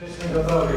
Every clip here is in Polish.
Cześć, gotowi.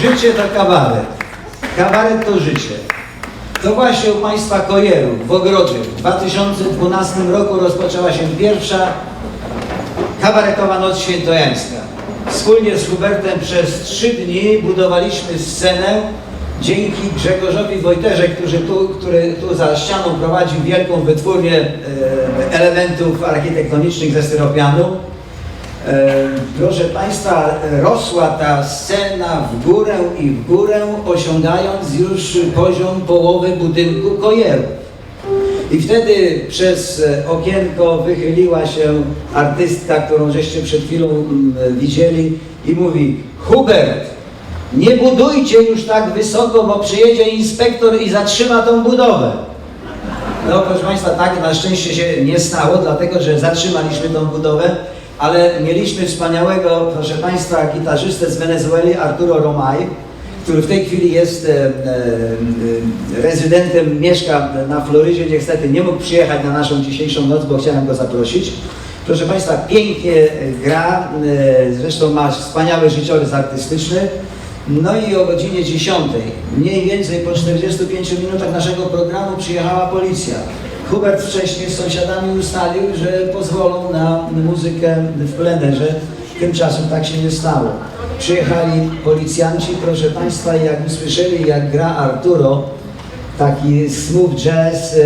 Życie to kabaret. Kabaret to życie. To właśnie u Państwa Kojerów w Ogrodzie w 2012 roku rozpoczęła się pierwsza kabaretowa noc świętojańska. Wspólnie z Hubertem przez trzy dni budowaliśmy scenę dzięki Grzegorzowi Wojterze, który tu, który tu za ścianą prowadził wielką wytwórnię e, elementów architektonicznych ze styropianu. E, Proszę Państwa, rosła ta scena w górę i w górę, osiągając już poziom połowy budynku kojeru. I wtedy przez okienko wychyliła się artystka, którą żeście przed chwilą mm, widzieli i mówi Hubert, nie budujcie już tak wysoko, bo przyjedzie inspektor i zatrzyma tą budowę. No proszę Państwa, tak na szczęście się nie stało, dlatego że zatrzymaliśmy tą budowę, ale mieliśmy wspaniałego, proszę Państwa, gitarzystę z Wenezueli, Arturo Romay, który w tej chwili jest e, e, e, rezydentem, mieszka na Florydzie, niestety nie mógł przyjechać na naszą dzisiejszą noc, bo chciałem go zaprosić. Proszę Państwa, pięknie gra, e, zresztą ma wspaniały życiorys artystyczny. No i o godzinie 10, mniej więcej po 45 minutach naszego programu przyjechała policja. Hubert wcześniej z sąsiadami ustalił, że pozwolą na muzykę w plenerze. Tymczasem tak się nie stało. Przyjechali policjanci, proszę Państwa, i jak usłyszeli, jak gra Arturo, taki smooth jazz,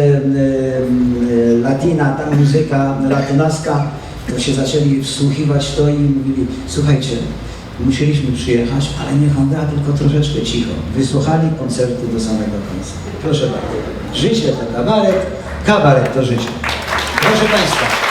latina, ta muzyka latynaska, to się zaczęli wsłuchiwać to i mówili, słuchajcie, musieliśmy przyjechać, ale niech on gra tylko troszeczkę cicho. Wysłuchali koncertu do samego końca. Proszę bardzo. Życie to kabaret, kabaret to życie. Proszę Państwa,